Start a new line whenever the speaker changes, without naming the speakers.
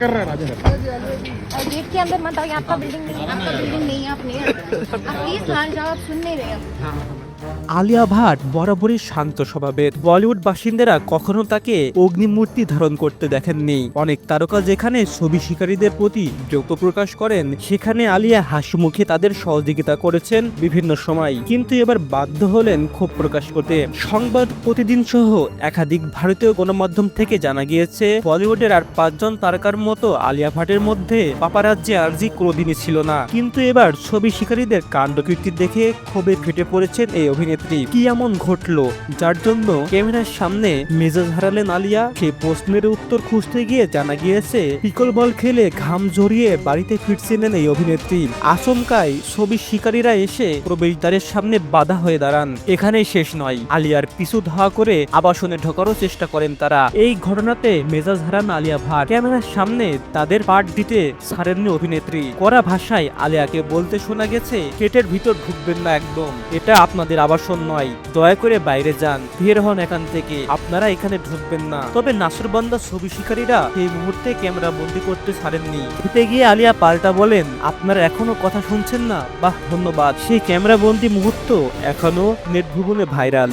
कर रहा है
और गेट के अंदर मत आओ आपका बिल्डिंग नहीं है आपका बिल्डिंग नहीं है आप नहीं आप प्लीज़ बाहर जाओ आप सुन नहीं रहे हो।
আলিয়া ভাট বরাবরই শান্ত স্বভাবের। বলিউড বাসিন্দারা কখনো তাকে অগ্নিমূর্তি ধারণ করতে দেখেননি। অনেক তারকা যেখানে ছবি শিকারীদের প্রতি বিরক্ত প্রকাশ করেন, সেখানে আলিয়া হাসি মুখে তাদের সহযোগিতা করেছেন বিভিন্ন সময়। কিন্তু এবার বাধ্য হলেন ক্ষোভ প্রকাশ করতে। সংবাদ প্রতিদিন সহ একাধিক ভারতীয় গণমাধ্যম থেকে জানা গিয়েছে, বলিউডের আর পাঁচজন তারকার মতো আলিয়া ভাটের মধ্যে পাপারাজ্যে আর্জি কোনোদিনই ছিল না। কিন্তু এবার ছবি শিকারীদের কাণ্ডকীর্তি দেখে ক্ষোভে ফেটে পড়েছেন এই অভিনেত্রী কি এমন ঘটলো? যার জন্য ক্যামেরার সামনে মেজাজ হারালেন আলিয়া। সেই প্রশ্নের উত্তর খুঁজতে গিয়ে জানা গিয়েছে, পিকল বল খেলে ঘাম জড়িয়ে বাড়িতে ফিরছিলেন এই অভিনেত্রী। আচমকায় ছবি শিকারীরা এসে প্রবেশদ্বারের সামনে বাধা হয়ে দাঁড়ান। এখানেই শেষ নয়। আলিয়ার পিছু ধাওয়া করে আবাসনে ঢোকারও চেষ্টা করেন তারা। এই ঘটনাতে মেজাজ হারান আলিয়া ভাট। ক্যামেরার সামনে তাদের পাঠ দিতে ছাড়েননি অভিনেত্রী। কড়া ভাষায় আলিয়াকে বলতে শোনা গেছে গেটের ভিতর ঢুকবেন না একদম। এটা আপনাদের আবাসন নয়। দয়া করে বাইরে যান। বের হন এখান থেকে। আপনারা এখানে ঢুকবেন না। তবে নাসরবান্দা ছবি শিকারীরা এই মুহূর্তে ক্যামেরা বন্দি করতে ছাড়েননি। খেতে গিয়ে আলিয়া পাল্টা বলেন, আপনারা এখনও কথা শুনছেন না? বাহ, ধন্যবাদ। সেই ক্যামেরা বন্দি মুহূর্ত এখনও নেট ভুবনে ভাইরাল।